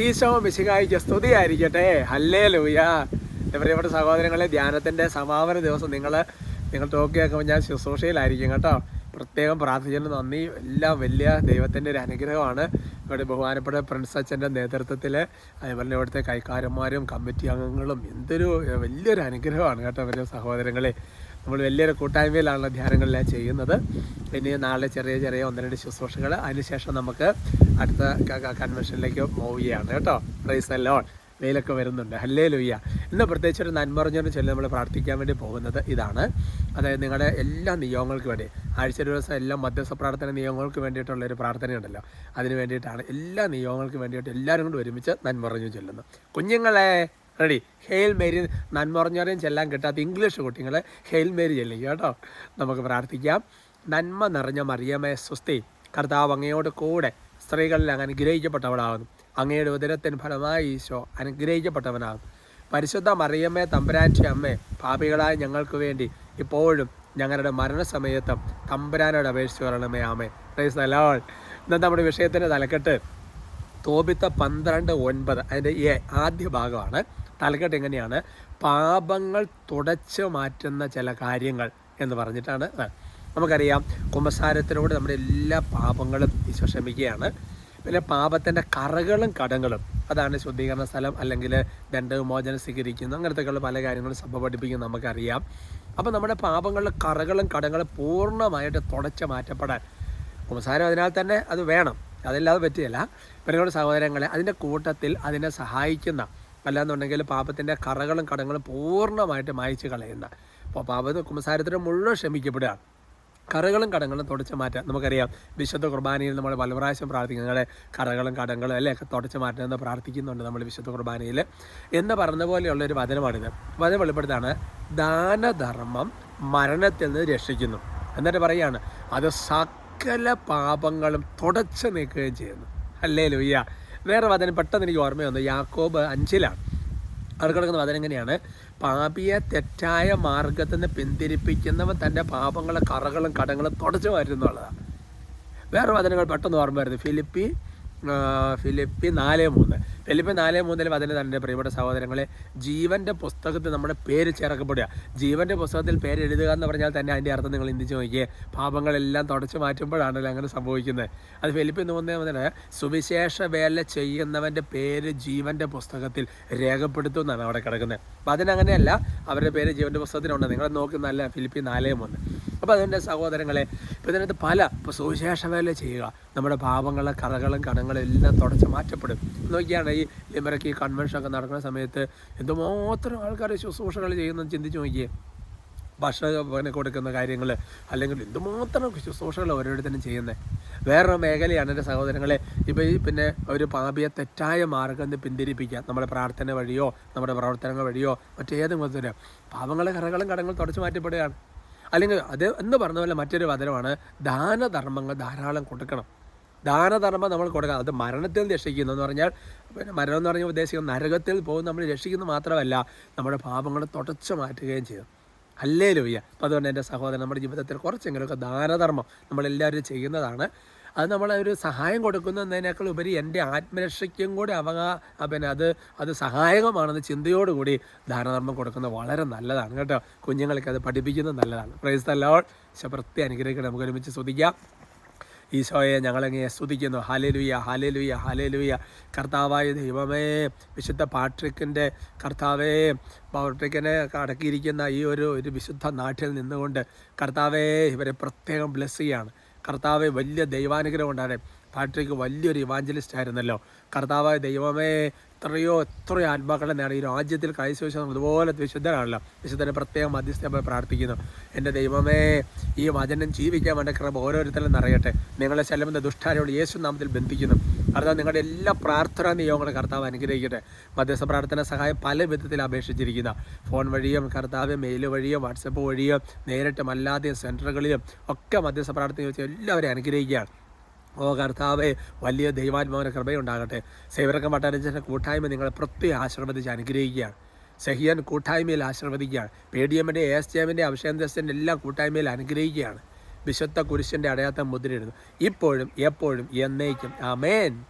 ഈശോ മിശികായിക്ക് സ്തുതിയായിരിക്കട്ടെ. ഹല്ലേ ലൂയ പ്രിയപ്പെട്ട സഹോദരങ്ങളെ ധ്യാനത്തിന്റെ സമാപന ദിവസം നിങ്ങൾ നിങ്ങൾ ടോക്കി കേൾക്കുമ്പോൾ ഞാൻ ശുശ്രൂഷയിലായിരിക്കും കേട്ടോ. പ്രത്യേകം പ്രാർത്ഥിച്ചതിന് നന്ദി. എല്ലാം വലിയ ദൈവത്തിന്റെ ഒരു അനുഗ്രഹമാണ്. ഇവിടെ ബഹുമാനപ്പെട്ട പ്രിൻസ് അച്ഛന്റെ നേതൃത്വത്തിൽ അതുപോലെ ഇവിടുത്തെ കൈക്കാരന്മാരും കമ്മിറ്റി അംഗങ്ങളും എന്തൊരു വലിയൊരു അനുഗ്രഹമാണ് കേട്ടോ ഇവരുടെ സഹോദരങ്ങളെ. നമ്മൾ വലിയൊരു കൂട്ടായ്മയിലാണല്ലോ ധ്യാനങ്ങളെല്ലാം ചെയ്യുന്നത്. പിന്നെ നാളെ ചെറിയ ചെറിയ ഒന്ന് രണ്ട് ശുശ്രൂഷകൾ അതിനുശേഷം നമുക്ക് അടുത്ത കൺവെൻഷനിലേക്ക് മൂവ് ചെയ്യാണ് കേട്ടോ പ്രൈസ് അല്ലോൺ വെയിലൊക്കെ വരുന്നുണ്ട്. ഹല്ലേ ലുയ്യ ഇന്ന് പ്രത്യേകിച്ച് ഒരു നന്മറിഞ്ഞൊരു ചൊല്ലി നമ്മൾ പ്രാർത്ഥിക്കാൻ വേണ്ടി പോകുന്നത് ഇതാണ്. അതായത് നിങ്ങളുടെ എല്ലാ നിയോഗങ്ങൾക്ക് വേണ്ടി ആഴ്ച ദിവസം എല്ലാ മധ്യസ്ഥ പ്രാർത്ഥന നിയോഗങ്ങൾക്ക് വേണ്ടിയിട്ടുള്ള ഒരു പ്രാർത്ഥനയുണ്ടല്ലോ. അതിന് വേണ്ടിയിട്ടാണ് എല്ലാ നിയോഗങ്ങൾക്ക് വേണ്ടിയിട്ട് എല്ലാവരും കൂടി ഒരുമിച്ച് നന്മറിഞ്ഞു ചൊല്ലുന്നു കുഞ്ഞുങ്ങളെ റെഡി. ഹെയിൽ മേരി നന്മറഞ്ഞവരെയും ചെല്ലാൻ കിട്ടാത്ത ഇംഗ്ലീഷ് കുട്ടികളെ ഹെയിൽ മേരി ചെല്ലിക്കുക കേട്ടോ. നമുക്ക് പ്രാർത്ഥിക്കാം. നന്മ നിറഞ്ഞ മറിയമേ സ്വസ്തി. കർത്താവ് അങ്ങയോട് കൂടെ സ്ത്രീകളിൽ അങ്ങ് അനുഗ്രഹിക്കപ്പെട്ടവളാകുന്നു. അങ്ങയുടെ ഉദരത്തിന് ഫലമായി ഈശോ അനുഗ്രഹിക്കപ്പെട്ടവനാകും പരിശുദ്ധ മറിയമ്മേ തമ്പുരാന്റെ അമ്മേ പാപികളായ ഞങ്ങൾക്ക് വേണ്ടി ഇപ്പോഴും ഞങ്ങളുടെ മരണസമയത്തും തമ്പുരാനോട് അപേക്ഷിച്ച് വരണമേ ആമേ പ്രൈസ് അലോൾ ഇന്ന് നമ്മുടെ വിഷയത്തിന്റെ തലക്കെട്ട് തോപിത്ത പന്ത്രണ്ട് ഒൻപത് അതിന്റെ ആദ്യ ഭാഗമാണ്. തലക്കെട്ട് എങ്ങനെയാണ്? പാപങ്ങൾ തുടച്ചു മാറ്റുന്ന ചില കാര്യങ്ങൾ എന്ന് പറഞ്ഞിട്ടാണ്. നമുക്കറിയാം കുമ്പസാരത്തിലൂടെ നമ്മുടെ എല്ലാ പാപങ്ങളും ഈശോ പിന്നെ പാപത്തിന്റെ കറകളും കടങ്ങളും അതാണ് ശുദ്ധീകരണ സ്ഥലം അല്ലെങ്കിൽ ദണ്ഡവിമോചനം സ്വീകരിക്കുന്നു അങ്ങനത്തെയൊക്കെയുള്ള പല കാര്യങ്ങളും സഭ പഠിപ്പിക്കുന്നത് നമുക്കറിയാം. അപ്പോൾ നമ്മുടെ പാപങ്ങളുടെ കറകളും കടങ്ങളും പൂർണമായിട്ട് തുടച്ച് മാറ്റപ്പെടാൻ കുമ്പസാരം അതിനാൽ തന്നെ അത് വേണം. അതല്ലാതെ പറ്റിയല്ല. പിന്നെ സഹോദരങ്ങളെ അതിന്റെ കൂട്ടത്തിൽ അതിനെ സഹായിക്കുന്ന അല്ലാന്നുണ്ടെങ്കിൽ പാപത്തിന്റെ കറകളും കടങ്ങളും പൂർണമായിട്ട് മായച്ച് കളയുന്ന. അപ്പോൾ പാപത്തിന് കുമ്പസാരത്തിന് മുഴുവൻ ക്ഷമിക്കപ്പെടുക കറകളും കടങ്ങളും തുടച്ചു മാറ്റാം നമുക്കറിയാം. വിശുദ്ധ കുർബാനയിൽ നമ്മൾ പല പ്രാവശ്യം കറകളും കടങ്ങളും അല്ലേ തുടച്ചു മാറ്റണമെന്ന് പ്രാർത്ഥിക്കുന്നുണ്ട് നമ്മൾ വിശുദ്ധ കുർബാനയിൽ. എന്ന് പറഞ്ഞ പോലെയുള്ള ഒരു വചനമാണിത്. വചനം വെളിപ്പെടുത്താണ്. ദാനധർമ്മം മരണത്തിൽ നിന്ന് രക്ഷിക്കുന്നു. എന്നിട്ട് പറയാണ് അത് സകല പാപങ്ങളും തുടച്ചു നീക്കുകയും ചെയ്യുന്നു. അല്ലേ ലുയ്യ വേറെ വചനം പെട്ടെന്ന് എനിക്ക് ഓർമ്മ വന്നു. യാക്കോബ് അഞ്ചിലാണ്. അവിടെ കിടക്കുന്ന വചനം എങ്ങനെയാണ് പാപിയെ തെറ്റായ മാർഗത്തിൽ നിന്ന് പിന്തിരിപ്പിക്കുന്നവൻ തന്റെ പാപങ്ങളെ കറകളും കടങ്ങളും തുടച്ചു മാറ്റുന്നുള്ളതാണ് വേറെ വചനങ്ങൾ പെട്ടെന്ന് ഓർമ്മ വരുന്നു. ഫിലിപ്പി ഫിലിപ്പി നാല് മൂന്ന്. ഫിലിപ്പി നാല് മൂന്നിൽ വചനം തന്നെ പ്രിയപ്പെട്ട സഹോദരങ്ങളെ ജീവന്റെ പുസ്തകത്തിൽ നമ്മുടെ പേര് ചേർക്കപ്പെടുക. ജീവന്റെ പുസ്തകത്തിൽ പേര് എഴുതുക എന്ന് പറഞ്ഞാൽ തന്നെ അതിന്റെ അർത്ഥം നിങ്ങൾ ചിന്തിച്ച് നോക്കിയേ. പാപങ്ങളെല്ലാം തുടച്ചു മാറ്റുമ്പോഴാണല്ലോ അങ്ങനെ സംഭവിക്കുന്നത്. അത് ഫിലിപ്പി മൂന്ന് മുതൽ സുവിശേഷ വേല ചെയ്യുന്നവന്റെ പേര് ജീവന്റെ പുസ്തകത്തിൽ രേഖപ്പെടുത്തുമെന്നാണ് അവിടെ കിടക്കുന്നത്. അപ്പം അതിനങ്ങനെയല്ല അവരുടെ പേര് ജീവന്റെ പുസ്തകത്തിലുണ്ട്. നിങ്ങൾ നോക്കുന്നതല്ല ഫിലിപ്പി നാലേ മൂന്ന്. അപ്പോൾ അതിന്റെ സഹോദരങ്ങളെ ഇപ്പോൾ ഇതിനകത്ത് പല ഇപ്പോൾ സുവിശേഷ വേല ചെയ്യുക. നമ്മുടെ പാപങ്ങളെ കറകളും കടങ്ങളും എല്ലാം തുടച്ച് മാറ്റപ്പെടും. നോക്കിയാണ് ഈ ലിമറക്ക് ഈ കൺവെൻഷനൊക്കെ നടക്കുന്ന സമയത്ത് എന്തുമാത്രം ആൾക്കാർ ശുശ്രൂഷകൾ ചെയ്യുന്നത് ചിന്തിച്ച് നോക്കിയേ. ഭക്ഷണം കൊടുക്കുന്ന കാര്യങ്ങൾ അല്ലെങ്കിൽ എന്തുമാത്രം ശുശ്രൂഷകൾ ഓരോരുത്തരും ചെയ്യുന്നത് വേറൊരു മേഖലയാണ് എന്റെ സഹോദരങ്ങളെ ഇപ്പോൾ ഈ പിന്നെ ഒരു പാപിയെ തെറ്റായ മാർഗം പിന്തിരിപ്പിക്കുക. നമ്മുടെ പ്രാർത്ഥന വഴിയോ നമ്മുടെ പ്രവർത്തനങ്ങൾ വഴിയോ മറ്റേത് പാപങ്ങളെ കറകളും കടങ്ങളും തുടച്ചു മാറ്റപ്പെടുകയാണ്. അല്ലെങ്കിൽ അത് എന്ന് പറഞ്ഞ പോലെ മറ്റൊരു വചനമാണ് ദാനധർമ്മങ്ങൾ ധാരാളം കൊടുക്കണം. ദാനധർമ്മം നമ്മൾ കൊടുക്കണം. അത് മരണത്തിൽ രക്ഷിക്കുന്നു എന്ന് പറഞ്ഞാൽ പിന്നെ മരണം എന്ന് പറഞ്ഞാൽ ഉദ്ദേശിക്കുന്നത് നരകത്തിൽ പോകും നമ്മൾ രക്ഷിക്കുന്നു മാത്രമല്ല നമ്മുടെ പാപങ്ങൾ തുടച്ചു മാറ്റുകയും ചെയ്യും. അല്ലേ ലോയ്യ അപ്പോൾ അതുകൊണ്ട് എന്റെ സഹോദരൻ നമ്മുടെ ജീവിതത്തിൽ കുറച്ചെങ്കിലുമൊക്കെ ദാനധർമ്മം നമ്മളെല്ലാവരും ചെയ്യുന്നതാണ്. അത് നമ്മൾ ഒരു സഹായം കൊടുക്കുന്നതിനേക്കാൾ ഉപരി എന്റെ ആത്മരക്ഷയ്ക്കും കൂടി അവകാ പിന്നെ അത് അത് സഹായകമാണെന്ന് ചിന്തയോടുകൂടി ദാനധർമ്മം കൊടുക്കുന്നത് വളരെ നല്ലതാണ് കേട്ടോ. കുഞ്ഞുങ്ങൾക്ക് അത് പഠിപ്പിക്കുന്നത് നല്ലതാണ്. പ്രൈസ് തല്ലോൾ പ്രത്യേക അനുഗ്രഹിക്കണം നമുക്ക് ഒരുമിച്ച് ശ്രദ്ധിക്കാം ഈശോയെ ഞങ്ങളങ്ങനെ സ്തുതിക്കുന്നു. ഹാലേലുയ്യ ഹാലേലുയ്യ ഹാലേലുയ്യ കർത്താവായ ദൈവമേ വിശുദ്ധ പാട്രിക്കിന്റെ കർത്താവേ പാട്രിക്കിനെ അടക്കിയിരിക്കുന്ന ഈ ഒരു ഒരു വിശുദ്ധ നാട്ടിൽ നിന്നുകൊണ്ട് കർത്താവേ ഇവരെ പ്രത്യേകം ബ്ലെസ് ചെയ്യാണ്. കർത്താവെ വലിയ ദൈവാനുഗ്രഹം ഉണ്ടാകട്ടെ. പാട്രിക്ക് വലിയൊരു ഇവാഞ്ചലിസ്റ്റ് ആയിരുന്നല്ലോ. കർത്താവായ ദൈവമേ എത്രയോ എത്രയോ ആത്മാക്കളെ നേടി. ഈ രാജ്യത്തിൽ ക്രൈസ്തവിശ്വാസം അതുപോലെ വിശുദ്ധനാണല്ലോ വിശുദ്ധനെ പ്രത്യേകം മധ്യസ്ഥമായി പ്രാർത്ഥിക്കുന്നു. എന്റെ ദൈവമേ ഈ വചനം ജീവിക്കാൻ വേണ്ട കൃപ ഓരോരുത്തരും നിറയട്ടെ. നിങ്ങളെ ശലമെന്ന ദുഷ്ടാരോട് യേശു നാമത്തിൽ ബന്ധിക്കുന്നു. കർത്താവ് നിങ്ങളുടെ എല്ലാ പ്രാർത്ഥനാ നിയോഗങ്ങളും കർത്താവ് അനുഗ്രഹിക്കട്ടെ. മധ്യസ്ഥ പ്രാർത്ഥന സഹായം പല വിധത്തിൽ അപേക്ഷിച്ചിരിക്കുന്ന ഫോൺ വഴിയും കർത്താവ് മെയിൽ വഴിയും വാട്സപ്പ് വഴിയും നേരിട്ടും അല്ലാതെയും സെന്ററുകളിലും ഒക്കെ മധ്യസ്ഥ പ്രാർത്ഥന ചോദിച്ചാൽ എല്ലാവരെയും അനുഗ്രഹിക്കുകയാണ്. ഓ കർത്താവെ വലിയ ദൈവാത്മാവിന്റെ കൃപയുണ്ടാകട്ടെ. സേവരക്കം വട്ടാരഞ്ചന്റെ കൂട്ടായ്മ നിങ്ങളെ പ്രത്യേകം ആശീർവദിച്ച് അനുഗ്രഹിക്കുകയാണ്. സഹിയൻ കൂട്ടായ്മയിൽ ആശീർവദിക്കുകയാണ്. പി ഡി എമ്മിന്റെ എസ് ജി എമ്മിന്റെ അഭിഷേകത്തിന്റെ എല്ലാ കൂട്ടായ്മയിൽ അനുഗ്രഹിക്കുകയാണ്. വിശുദ്ധ കുരിശിന്റെ അടയാത്ത മുദ്രയിടുന്നു. ഇപ്പോഴും എപ്പോഴും എന്നേക്കും. ആമേൻ.